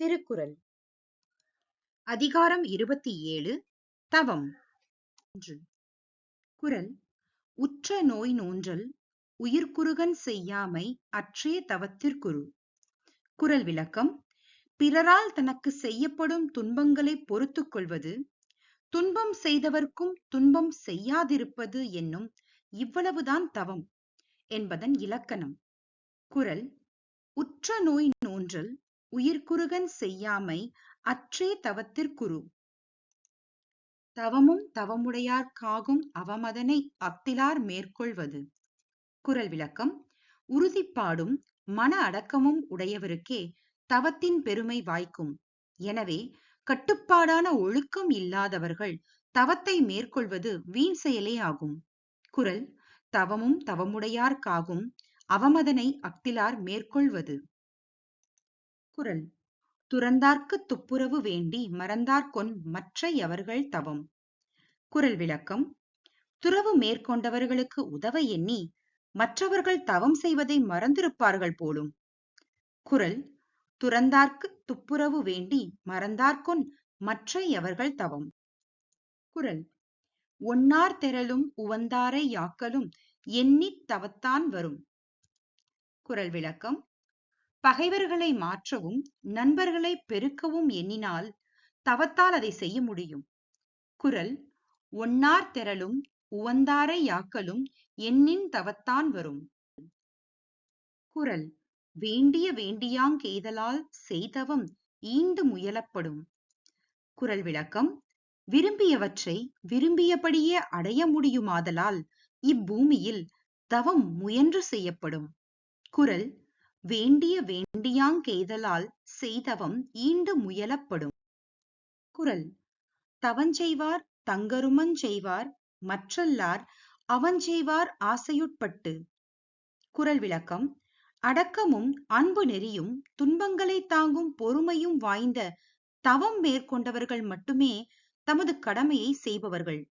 திருக்குறள். அதிகாரம் இருபத்தி ஏழு தவம். ஒன்று. உற்ற நோய் நோன்றல் உயிர்க்குறுகன் செய்யாமை அற்றே தவத்திற்குரு. குரல் விளக்கம். பிறரால் தனக்கு செய்யப்படும் துன்பங்களை பொறுத்துக் கொள்வது துன்பம் செய்தவர்க்கும் துன்பம் செய்யாதிருப்பது என்னும் இவ்வளவுதான் தவம் என்பதன் இலக்கணம். குரல். உற்ற நோய் நோன்றல் உயிர்க்குறுகன் செய்யாமை அற்றே தவத்திற்குரு தவமும் தவமுடையார்க்காகும் அவமதனை அக்திலார் மேற்கொள்வது. குரல் விளக்கம் உறுதிப்பாடும் மன அடக்கமும் உடையவருக்கே தவத்தின் பெருமை வாய்க்கும். எனவே கட்டுப்பாடான ஒழுக்கம் இல்லாதவர்கள் தவத்தை மேற்கொள்வது வீண் செயலே ஆகும். குரல் தவமும் தவமுடையார்க்காகும் அவமதனை அக்திலார் மேற்கொள்வது. திருக்குறள் துறந்தார்க்கு துப்புரவு வேண்டி மறந்தார்கொன் மற்ற எவர்கள் தவம்? குரல் விளக்கம். துறவு மேற்கொண்டவர்களுக்கு உதவ எண்ணி மற்றவர்கள் தவம் செய்வதை மறந்திருப்பார்கள் போலும். குரல். துறந்தார்க்கு துப்புரவு வேண்டி மறந்தார்கொன் மற்ற எவர்கள் தவம்? குரல். ஒன்னார் தெரலும் உவந்தாரை யாக்கலும் எண்ணித் தவத்தான் வரும். குரல் விளக்கம். பகைவர்களை மாற்றவும் நண்பர்களை பெருக்கவும் எண்ணினால் தவத்தால் அதை செய்ய முடியும். குரல் ஒன்னார் திரளும் உவந்தாரை யாக்கலும் எண்ணின் தவத்தான் வரும். குரல் வேண்டிய வேண்டியாங் கெய்தலால் செய்தவம் ஈண்டு முயலப்படும். குரல் விளக்கம் விரும்பியவற்றை விரும்பியபடியே அடைய முடியுமாதலால் இப்பூமியில் தவம் முயன்று செய்யப்படும். குரல் வேண்டிய வேண்டியாங் கேதலால் செய்தவம் ஈண்டு முயலப்படும். குறள் தவஞ்செய்வார் தங்கருமஞ் செய்வார் மற்றல்லார் அவஞ்செய்வார் ஆசையுட்பட்டு. குறள் விளக்கம். அடக்கமும் அன்பு நெறியும் துன்பங்களை தாங்கும் பொறுமையும் வாய்ந்த தவம் மேற்கொண்டவர்கள் மட்டுமே தமது கடமையை செய்பவர்கள்.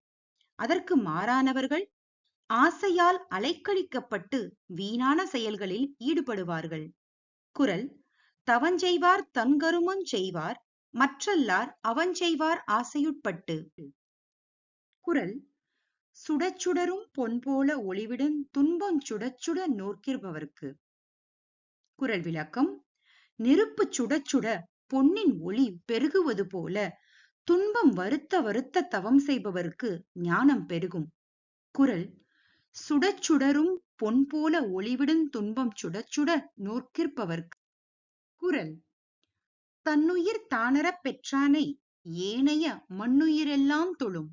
அதற்கு மாறானவர்கள் ஆசையால் அலைக்கழிக்கப்பட்டு வீணான செயல்களில் ஈடுபடுவார்கள். குறள் தவஞ்செய்வார் தன்கருமஞ் செய்வார் மற்றல்லார் அவஞ்செய்வார் ஆசையுட்பட்டு. குறள் சுடச்சுடரும் பொன் போல ஒளிவிடும் துன்பம் சுடச்சுட நோக்கிருப்பவர்க்கு குறள் விளக்கம் நெருப்பு சுடச்சுட பொன்னின் ஒளி பெருகுவது போல துன்பம் வருத்த வருத்த தவம் செய்பவருக்கு ஞானம் பெருகும். குறள் சுடச்சுடரும் பொன் போல ஒளிவிடும் துன்பம் சுடச்சுட நோக்கிருப்பவர்க்கு குரல். தன்னுயிர் தானறப் பெற்றானை ஏனைய மண்ணுயிரெல்லாம் தொழும்.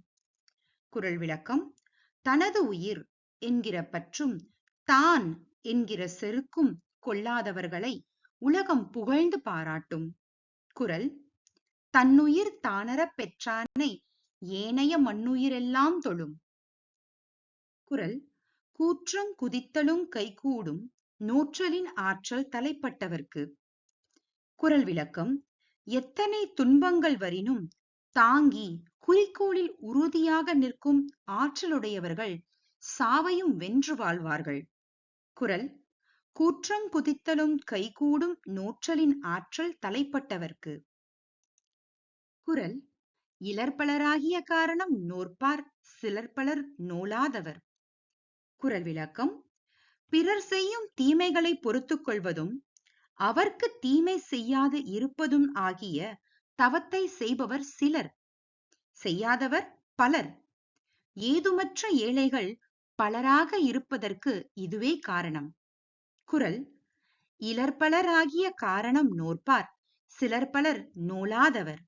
குறள் விளக்கம். தனது உயிர் என்கிற பற்றும் தான் என்கிற செருக்கும் கொள்ளாதவர்களை உலகம் புகழ்ந்து பாராட்டும். குறள் தன்னுயிர் தானறப் பெற்றானை ஏனைய மண்ணுயிரெல்லாம் தொழும். குரல் கூற்றம் குதித்தலும் கைகூடும் நோற்றலின் ஆற்றல் தலைப்பட்டவர்க்கு குறள் விளக்கம் எத்தனை துன்பங்கள் வரினும் தாங்கி குறிக்கோளில் உறுதியாக நிற்கும் ஆற்றலுடையவர்கள் சாவையும் வென்று வாழ்வார்கள் குறள் கூற்றம் குதித்தலும் கைகூடும் நோற்றலின் ஆற்றல் தலைப்பட்டவர்க்கு குறள் இலர்பலராகிய காரணம் நோற்பார் சிலர்பலர் நோலாதவர் திருக்குறள் விளக்கம். பிறர் செய்யும் தீமைகளை பொறுத்துக் கொள்வதும் அவர்க்கு தீமை செய்யாது இருப்பதும் ஆகிய தவத்தை செய்பவர் சிலர். செய்யாதவர் பலர். ஏதுமற்ற ஏழைகள் பலராக இருப்பதற்கு இதுவே காரணம். குறள் இலர்பலராகிய காரணம் நோற்பார் சிலர் பலர் நோலாதவர்